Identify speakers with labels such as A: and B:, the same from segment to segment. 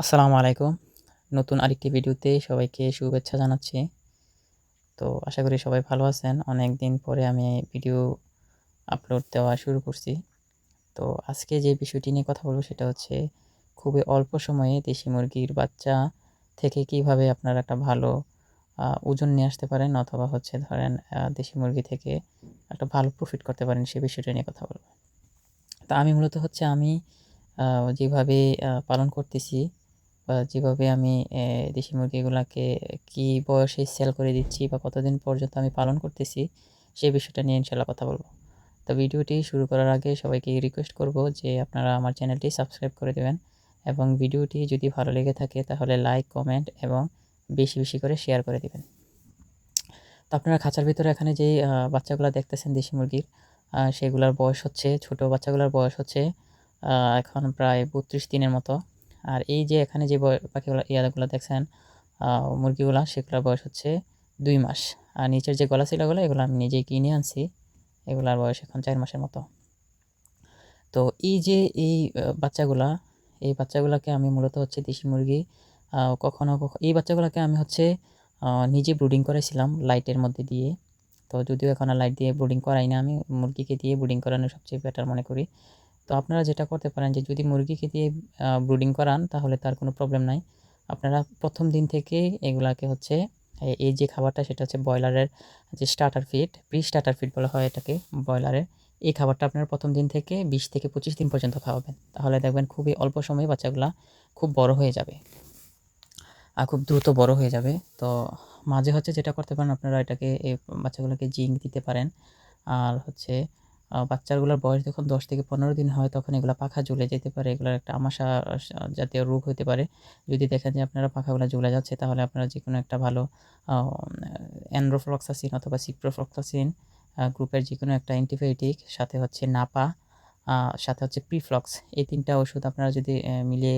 A: আসসালামু আলাইকুম। নতুন আরেকটি ভিডিওতে সবাইকে শুভেচ্ছা জানাচ্ছি। তো আশা করি সবাই ভালো আছেন। অনেক দিন পরে আমি ভিডিও আপলোড দেওয়া শুরু করছি। তো আজকে যে বিষয়টি নিয়ে কথা বলব সেটা হচ্ছে খুবই অল্প সময়ে দেশি মুরগির বাচ্চা থেকে কীভাবে আপনারা একটা ভালো ওজন নিয়ে আসতে পারেন অথবা হচ্ছে ধরেন দেশি মুরগি থেকে একটা ভালো প্রফিট করতে পারেন সে বিষয়টা নিয়ে কথা বলব। তা আমি মূলত হচ্ছে আমি যেভাবে পালন করতেছি যেভাবে আমি দেশি মুরগিগুলাকে কী বয়সে সেল করে দিচ্ছি বা কতদিন পর্যন্ত আমি পালন করতেছি সেই বিষয়টা নিয়ে ইনশাল্লাহ কথা বলব। তো ভিডিওটি শুরু করার আগে সবাইকে রিকোয়েস্ট করব যে আপনারা আমার চ্যানেলটি সাবস্ক্রাইব করে দেবেন এবং ভিডিওটি যদি ভালো লেগে থাকে তাহলে লাইক কমেন্ট এবং বেশি বেশি করে শেয়ার করে দেবেন। তো আপনারা খাঁচার ভিতরে এখানে যেই বাচ্চাগুলো দেখতেছেন দেশি মুরগির সেগুলোর বয়স হচ্ছে, ছোট বাচ্চাগুলোর বয়স হচ্ছে এখন প্রায় বত্রিশ দিনের মতো। আর এই যে এখানে যে পাখিগুলো ইয়াগুলো দেখছেন মুরগিগুলো, সেগুলোর বয়স হচ্ছে দুই মাস। আর নিচের যে গলা শিলাগুলো, এগুলো আমি নিজেই কিনে আনছি। এগুলার বয়স এখন চার মাসের মতো। তো এই যে এই বাচ্চাগুলা, এই বাচ্চাগুলোকে আমি মূলত হচ্ছে দেশি মুরগি কখনো কখনো এই বাচ্চাগুলোকে আমি হচ্ছে নিজে ব্রুডিং করেছিলাম লাইটের মধ্যে দিয়ে। তো যদিও এখন লাইট দিয়ে ব্রুডিং করাই না আমি, মুরগিকে দিয়ে ব্রুডিং করানো সবচেয়ে বেটার মনে করি। তো আপনারা যেটা করতে পারেন যে, যদি মুরগিকে দিয়ে ব্রুডিং করান, তাহলে তার কোনো প্রবলেম নাই। আপনারা প্রথম দিন থেকে এগুলাকে হচ্ছে এই যে খাবারটা, সেটা হচ্ছে ব্রয়লারের যে starter feed pre starter feed বলা হয় এটাকে, ব্রয়লারের, এই খাবারটা আপনারা প্রথম দিন থেকে বিশ থেকে পঁচিশ দিন পর্যন্ত খাওয়াবেন। তাহলে দেখবেন খুবই অল্প সময়ে বাচ্চাগুলা খুব বড় হয়ে যাবে। আর খুব দ্রুত বড় হয়ে যাবে। তো মাঝে হচ্ছে যেটা করতে পারেন, আপনারা এটাকে বাচ্চাগুলোকে জিঙ্ক দিতে পারেন। আর হচ্ছে বাচ্চাগুলোর বয়স যখন দশ থেকে পনেরো দিন হয়, তখন এগুলো পাখা ঝুলে যেতে পারে। এগুলোর একটা আমাশা, জাতীয় রোগ হতে পারে। যদি দেখেন যে আপনারা পাখাগুলো ঝুলে যাচ্ছে, তাহলে আপনারা যে কোনো একটা ভালো অ্যান্ড্রোফ্লক্সাসিন অথবা সিপ্রোফ্লক্সাসিন গ্রুপের যে কোনো একটা অ্যান্টিবায়োটিক, সাথে হচ্ছে নাপা সাথে হচ্ছে প্রিফ্লক্স এই তিনটা ওষুধ আপনারা যদি মিলিয়ে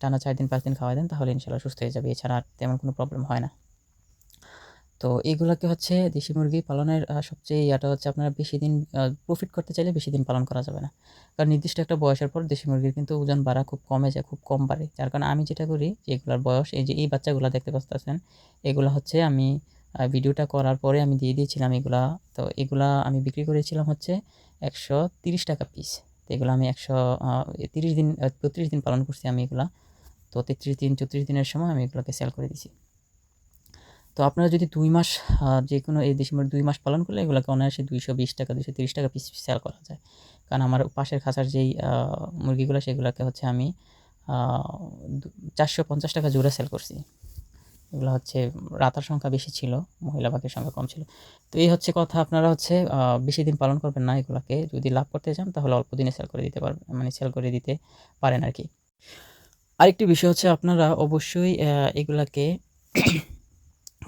A: টানা চার দিন, পাঁচ দিন খাওয়া দেন, তাহলে ইনশাল্লাহ সুস্থ হয়ে যাবে। এছাড়া তেমন কোনো প্রবলেম হয় না। তো এইগুলোকে হচ্ছে দেশি মুরগি পালনের সবচেয়ে ইয়াটা হচ্ছে আপনারা বেশি দিন প্রফিট করতে চাইলে বেশি দিন পালন করা যাবে না। কারণ নির্দিষ্ট একটা বয়সের পর দেশি মুরগির কিন্তু ওজন বাড়া খুব কমে যায়, খুব কম বাড়ে। যার কারণে আমি যেটা করি যে এগুলোর বয়স, এই যে এই বাচ্চাগুলো দেখতে পাচ্ছেন এগুলো হচ্ছে আমি ভিডিওটা করার পরে আমি দিয়ে দিয়েছিলাম এগুলা। তো এগুলা আমি বিক্রি করেছিলাম হচ্ছে একশো তিরিশ টাকা পিস তো এগুলো আমি একশো তিরিশ দিন বত্রিশ দিন পালন করছি আমি এগুলা। তো তেত্রিশ দিন, চৌত্রিশ দিনের সময় আমি এগুলোকে সেল করে দিছি। তো আপনারা যদি দুই মাস যে কোনো এই ডিসেম্বর দুই মাস পালন করলে এগুলোকে অনায়াসে দুইশো বিশ টাকা, দুইশো তিরিশ টাকা পিস সেল করা যায়। কারণ আমার পাশের খাঁচার যেই মুরগিগুলো, সেগুলোকে হচ্ছে আমি চারশো পঞ্চাশ টাকা জোড়া সেল করছি। এগুলো হচ্ছে রাতার সংখ্যা বেশি ছিল, মহিলা পাখির সংখ্যা কম ছিল। তো এই হচ্ছে কথা, আপনারা হচ্ছে বেশি দিন পালন করবেন না এগুলোকে। যদি লাভ করতে চান, তাহলে অল্প দিনে সেল করে দিতে পারবেন মানে সেল করে দিতে পারেন আর কি আরেকটি বিষয় হচ্ছে, আপনারা অবশ্যই এগুলাকে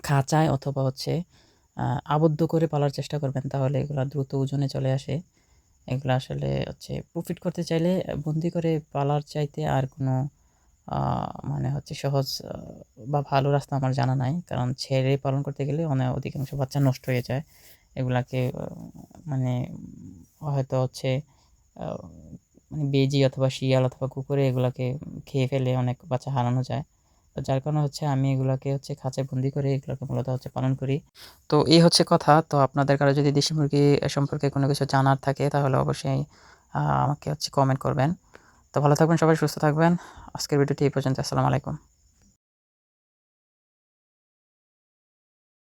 A: খাঁচায় অথবা হচ্ছে আবদ্ধ করে পালার চেষ্টা করবেন, তাহলে এগুলো দ্রুত ওজনে চলে আসে। এগুলো আসলে হচ্ছে প্রফিট করতে চাইলে বন্দি করে পালার চাইতে আর কোনো মানে হচ্ছে সহজ বা ভালো রাস্তা আমার জানা নাই। কারণ ছেড়ে পালন করতে গেলে অনেক অধিকাংশ বাচ্চা নষ্ট হয়ে যায়। এগুলাকে মানে হয়তো হচ্ছে মানে বেজি অথবা শিয়াল অথবা কুকুরে এগুলাকে খেয়ে ফেলে অনেক বাচ্চা হারানো যায়। তো যার কারণে হচ্ছে আমি এগুলোকে হচ্ছে খাঁচে বন্দি করে এগুলোকে মূলত হচ্ছে পালন করি। তো এই হচ্ছে কথা। তো আপনাদের কারও যদি দেশি মুরগি সম্পর্কে কোনো কিছু জানার থাকে তাহলে অবশ্যই আমাকে হচ্ছে কমেন্ট করবেন। তো ভালো থাকবেন সবাই, সুস্থ থাকবেন। আজকের ভিডিওটি এই পর্যন্ত। আসসালামু আলাইকুম।